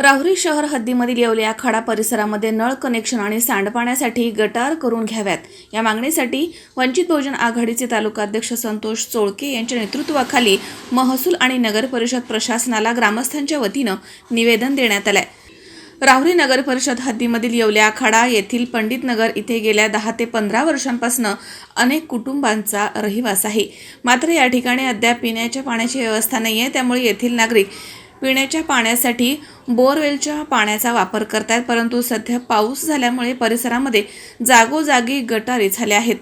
राहुरी शहर हद्दीमधील येवल्या खाडा परिसरामध्ये नळ कनेक्शन आणि सांडपाण्यासाठी गटार करून घ्याव्यात. या मागणीसाठी वंचित बहुजन आघाडीचे तालुकाध्यक्ष संतोष चोळके यांच्या नेतृत्वाखाली महसूल आणि नगर परिषद प्रशासनाला ग्रामस्थांच्या वतीनं निवेदन देण्यात आलंय. राहुरी नगर परिषद हद्दीमधील येवल्या आखाडा येथील पंडित नगर इथे गेल्या दहा ते पंधरा वर्षांपासून अनेक कुटुंबांचा रहिवास आहे. मात्र या ठिकाणी अद्याप पिण्याच्या पाण्याची व्यवस्था नाही आहे त्यामुळे येथील नागरिक पिण्याच्या पाण्यासाठी बोरवेलच्या पाण्याचा वापर करतायत परंतु सध्या पाऊस झाल्यामुळे परिसरामध्ये जागोजागी गटारी झाल्या आहेत.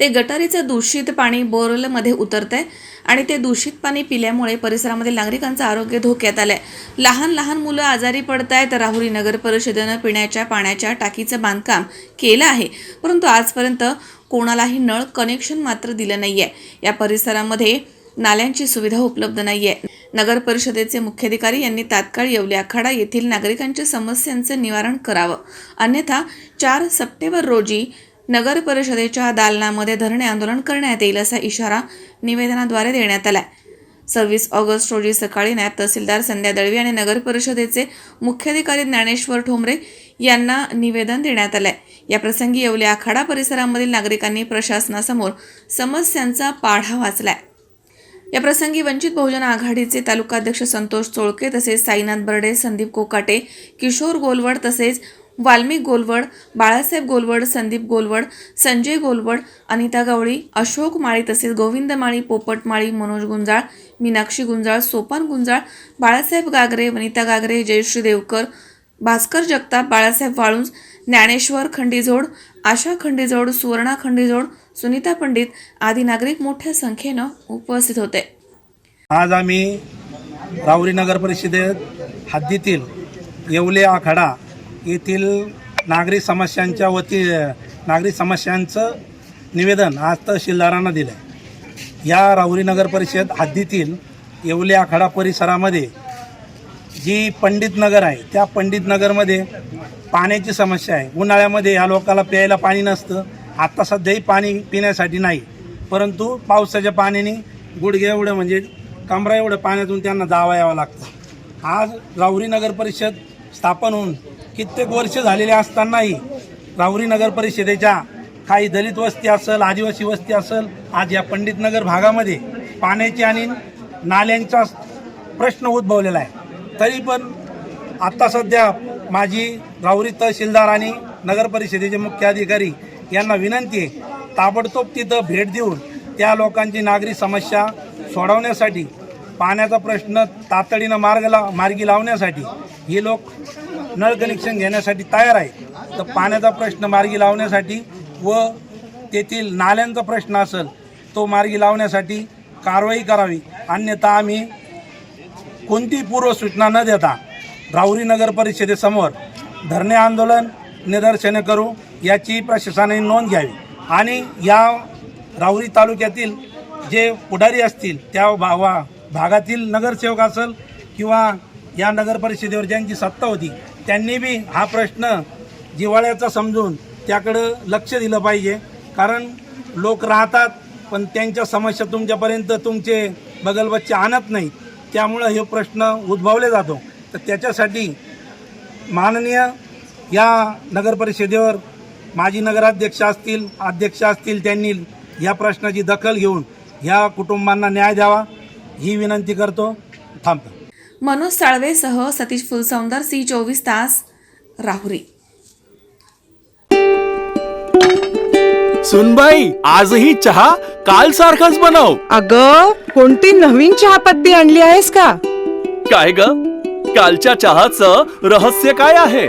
ते गटारीचं दूषित पाणी बोरवेलमध्ये उतरत आहे आणि ते दूषित पाणी पिल्यामुळे परिसरामध्ये नागरिकांचं आरोग्य धोक्यात आलं आहे लहान लहान मुलं आजारी पडत आहेत राहुरी नगर परिषदेनं पिण्याच्या पाण्याच्या टाकीचं बांधकाम केलं आहे. परंतु आजपर्यंत कोणालाही नळ कनेक्शन मात्र दिलं नाही आहे या परिसरामध्ये नाल्यांची सुविधा उपलब्ध नाही आहे नगर परिषदेचे मुख्याधिकारी यांनी तात्काळ येवले आखाडा येथील नागरिकांच्या समस्यांचे निवारण करावं. अन्यथा चार सप्टेंबर रोजी नगर परिषदेच्या दालनामध्ये धरणे आंदोलन करण्यात येईल असा इशारा निवेदनाद्वारे देण्यात आलाय. सव्वीस ऑगस्ट रोजी सकाळी नायब तहसीलदार संध्या दळवी आणि नगर परिषदेचे मुख्याधिकारी ज्ञानेश्वर ठोंबरे यांना निवेदन देण्यात आलंय. या प्रसंगी येवले आखाडा परिसरामधील नागरिकांनी प्रशासनासमोर समस्यांचा पाढा वाचलाय. या प्रसंगी वंचित बहुजन आघाडीचे तालुकाध्यक्ष संतोष चोळके तसेच साईनाथ बर्डे संदीप कोकाटे किशोर गोलवड तसेच वाल्मिक गोलवड बाळासाहेब गोलवड संदीप गोलवड संजय गोलवड अनिता गवळी अशोक माळी तसेच गोविंद माळी पोपट माळी मनोज गुंजाळ मीनाक्षी गुंजाळ सोपान गुंजाळ बाळासाहेब गागरे वनिता गागरे जयश्री देवकर भास्कर जगताप बाळासाहेब वाळुंज ज्ञानेश्वर खंडीजोड आशा खंडीजोड सुवर्णा खंडीजोड सुनीता पंडित आदी नागरिक मोठ्या संख्येनं उपस्थित होते. आज आम्ही राऊरी नगर परिषदेत हद्दीतील येवले आखाडा येथील नागरिक समस्यांच्या वती नागरिक समस्यांचं निवेदन आज तहसीलदारांना दिलं आहे या राहुरी नगर परिषद हद्दीतील येवले आखाडा परिसरामध्ये जी पंडित नगर आहे त्या पंडित नगरमध्ये पाण्याची समस्या आहे. उन्हाळ्यामध्ये या लोकाला प्यायला पाणी नसतं. आत्ता सध्याही पाणी पिण्यासाठी नाही. परंतु पावसाच्या पाण्याने गुडघे एवढं म्हणजे कमरा एवढं पाण्यातून त्यांना जावा यावं लागतं. आज राहुरी नगर परिषद स्थापन होऊन कित्येक वर्ष झालेले असतानाही राहुरी नगर परिषदेच्या काही दलित वस्ती असेल आदिवासी वस्ती असेल आज या पंडितनगर भागामध्ये पाण्याची आणि नाल्यांचा प्रश्न उद्भवलेला आहे. तरी पण आत्ता सध्या माझी राहुरी तहसीलदार आणि नगर परिषदेचे मुख्य अधिकारी यांना विनंती आहे ताबडतोब तिथं भेट देऊन त्या लोकांची नागरी समस्या सोडवण्यासाठी पाण्याचा प्रश्न तातडीनं मार्ग ला मार्गी लावण्यासाठी हे लोक नळ कनेक्शन घेण्यासाठी तयार आहे तर पाण्याचा प्रश्न मार्गी लावण्यासाठी व तेथील नाल्यांचा प्रश्न असेल तो मार्गी लावण्यासाठी कारवाई करावी. अन्यथा आम्ही कोणतीही पूर्वसूचना न देता राहुरी नगर परिषदेसमोर धरणे आंदोलन निदर्शनं करू याची प्रशासनाने नोंद घ्यावी. आणि या राहुरी तालुक्यातील जे पुढारी असतील त्या भावा भागातील नगरसेवक असेल किंवा या नगर परिषदेवर ज्यांची सत्ता होती त्यांनी बी हा प्रश्न जिवाळ्याचा समजून त्याकडं लक्ष दिलं पाहिजे. कारण लोक राहतात पण त्यांच्या समस्या तुमच्यापर्यंत तुमचे बगलबच्चे आणत नाही त्यामुळं हे प्रश्न उद्भवले जातो. तर त्याच्यासाठी माननीय या नगर परिषदेवर माजी नगराध्यक्ष असतील अध्यक्ष असतील त्यांनी या प्रश्नाची दखल घेऊन ह्या कुटुंबांना न्याय द्यावा ही विनंती करतो. थांबतो मनोज साळवेसह सतीश फुलसौंदर सी चोवीस तास राहुरी. सुनबाई आजही चहा काल सारखाच बनव. अग कोणती नवीन चहापत्ती आणली आहेस का? काय ग? कालच्या चहाचं रहस्य काय आहे?